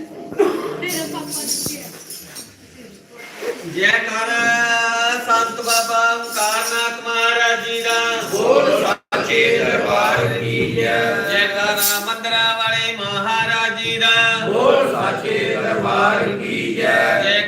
ਉਹ ਪਾਪਾ ਦੇ ਤੇਰਾ ਪਾਪਾ ਦੇ ਜੈ ਕਰ ਸੰਤ ਬਾਬਾ ਓੰਕਾਰਨਾਥ ਮਹਾਰਾਜ ਜੀ ਦਾ। ਬੋਲ ਸੱਚੇ ਦਰਬਾਰ ਕੀ ਜੈ। ਜੈ ਕਰ ਮੰਦਰਾਂ ਵਾਲੇ ਮਹਾਰਾਜ ਜੀ ਦਾ। ਬੋਲ ਸੱਚੇ ਦਰਬਾਰ ਕੀ ਜੈ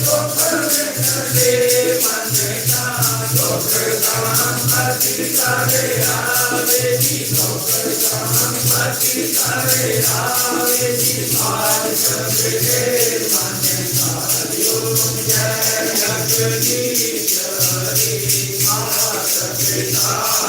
ਗੋਪਾਲ ਕੀ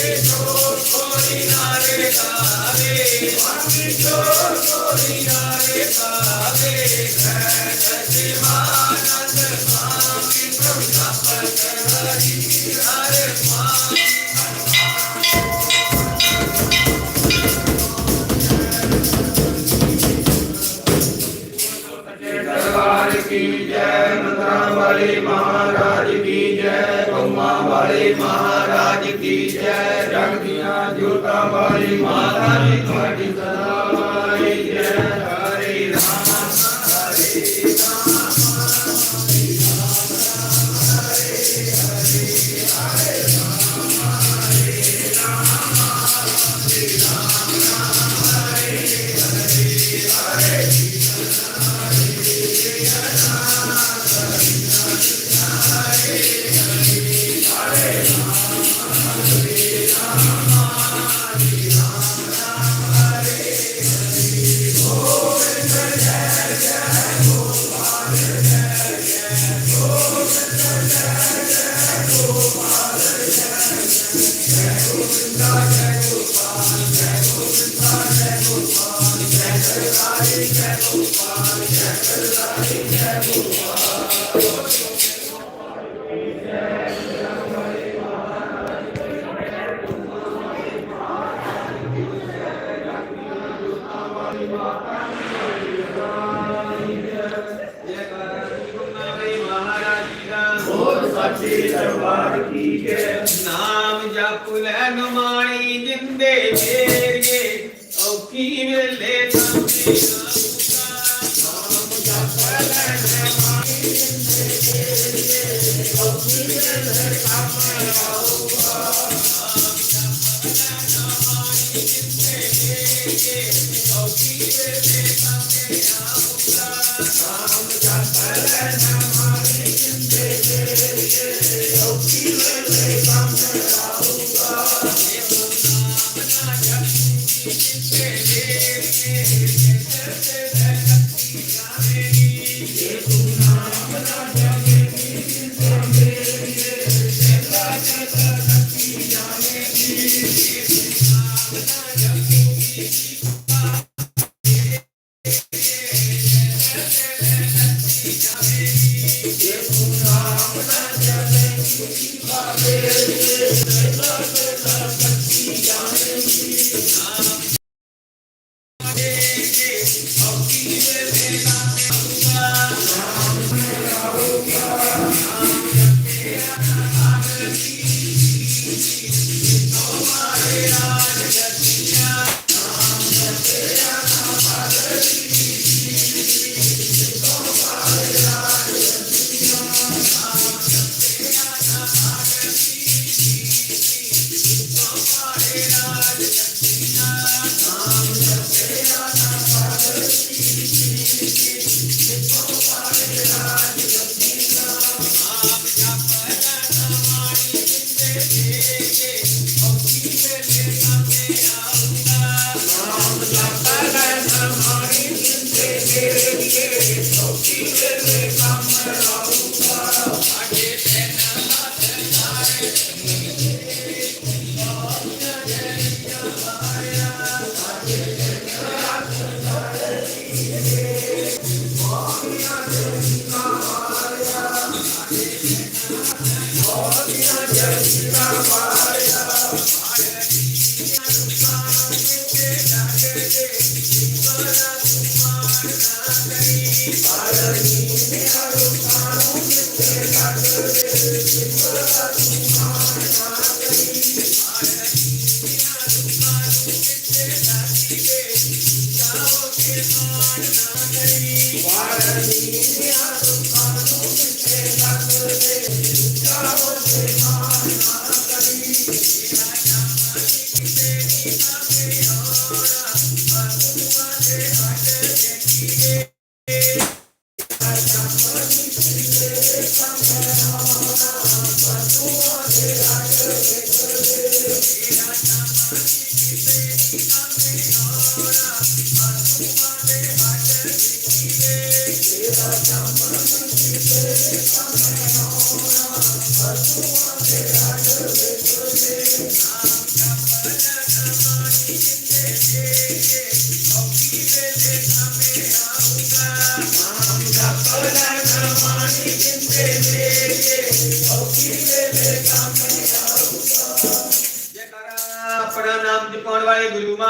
Jai Jai Jai की जय मंत्रा वाले महाराज की जय गौमा वाले महाराज की जय जग जोता वाली माता तुम्हारी सदा जय ਹੋਰ ਦਰਬਾਰ ਕੀ ਜੈ ਨਾਮ ਜਪ ਲੈ ਨਮਾਣੀ ਜਿੰਦੇ ਮੇਰੀਏ Benim, benim, benim,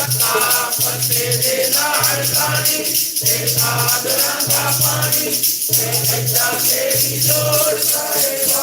ਪਤਾ ਪੱਤੇ ਦੇ ਨਾਲ ਕਾਣੀ ਤੇ ਸਾਧਰਾਂ ਦਾ ਪਾਣੀ ਤੇ ਇੱਡਾ ਤੇਰੀ ਲੋੜ ਸਾਇਵਾ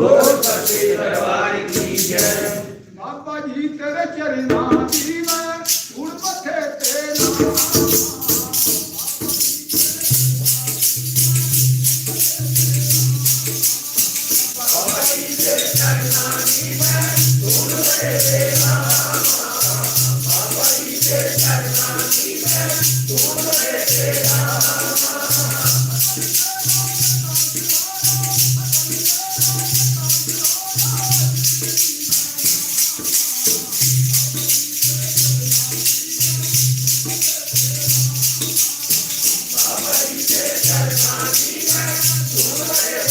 ਜੀ ਦਾ ਦਰਬਾਰ ਕੀ ਜੈ ਬਾਬਾ ਜੀ ਤੇਰੇ ਚਰਨਾਂ ਦੀ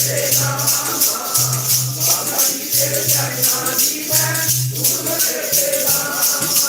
Thank you.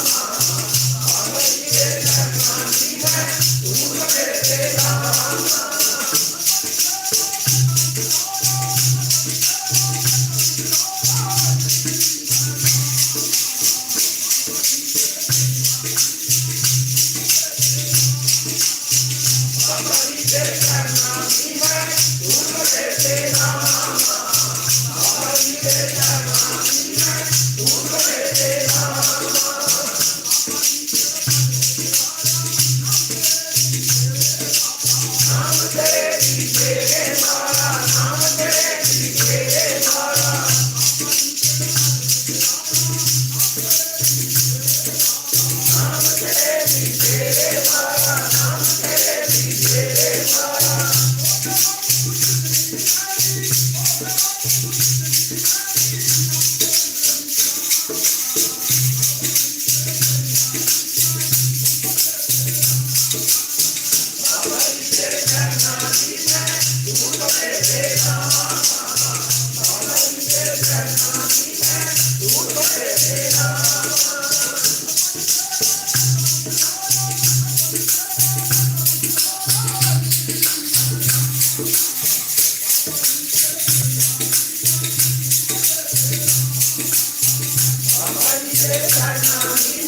I'm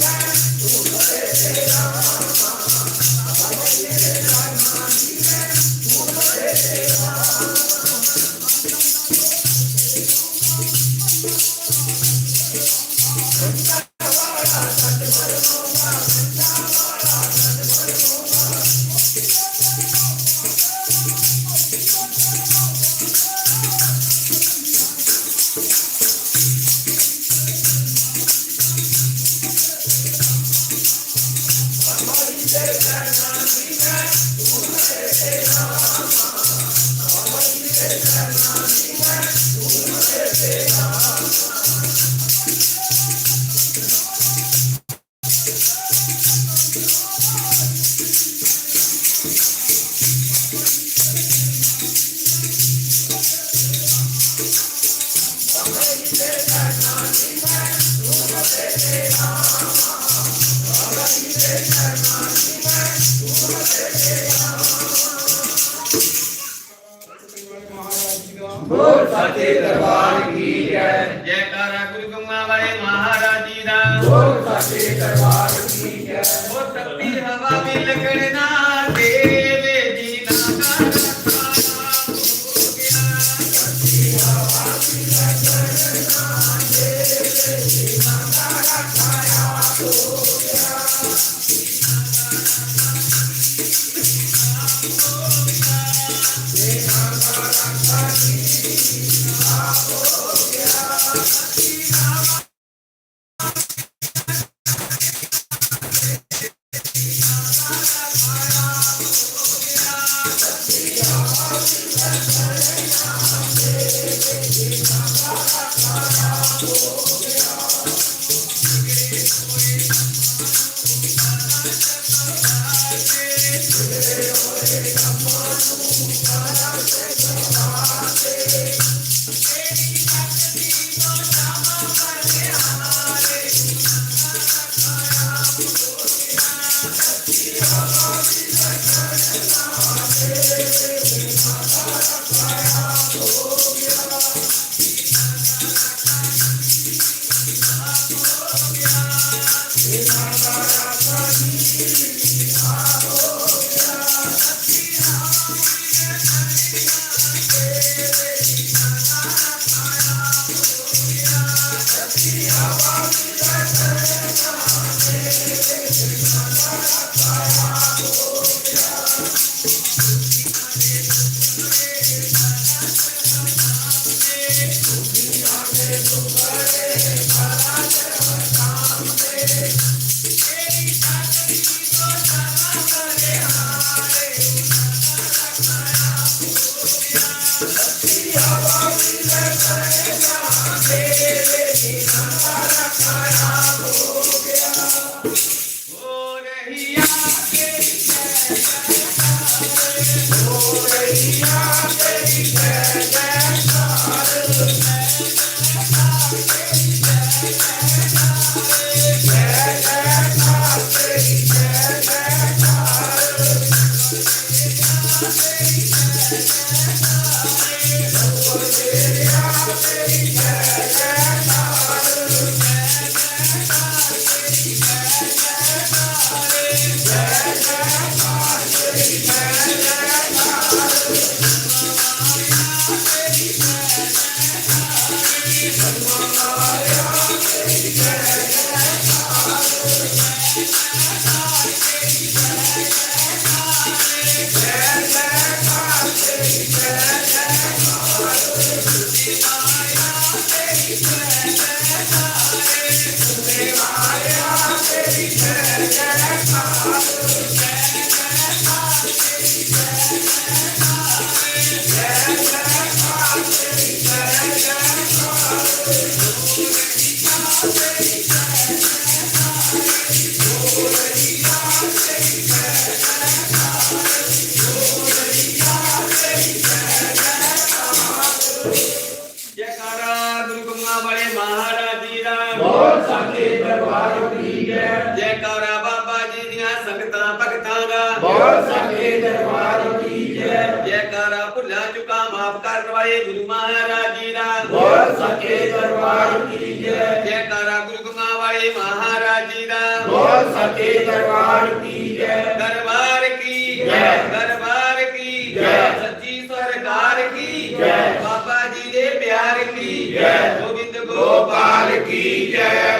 ਦਾ ਸਕੇ ਦਰਬਾਰ ਕੀ ਜੈ ਜੈਕਾਰਾ ਭੁੱਲਾ ਚੁਕਾ ਮਾਫ ਕਰਨ ਵਾਲੇ ਗੁਰੂ ਮਹਾਰਾਜ ਜੀ ਦਾ ਬੋਲ ਸਕੇ ਦਰਬਾਰ ਕੀ ਜੈ ਜੈਕਾਰਾ ਗੁਰੂ ਗੰਗਾ ਵਾਲੇ ਮਹਾਰਾਜ ਜੀ ਦਾ ਬੋਲ ਸਕੇ ਦਰਬਾਰ ਕੀ ਜੈ ਦਰਬਾਰ ਕੀ ਜੈ। ਦਰਬਾਰ ਕੀ ਜੈ। ਸੱਚੀ ਸਰਕਾਰ ਕੀ ਜੈ। ਬਾਬਾ ਜੀ ਦੇ ਪਿਆਰ ਕੀ ਜੈ। ਗੋਬਿੰਦ ਗੋਪਾਲ ਕੀ ਜੈ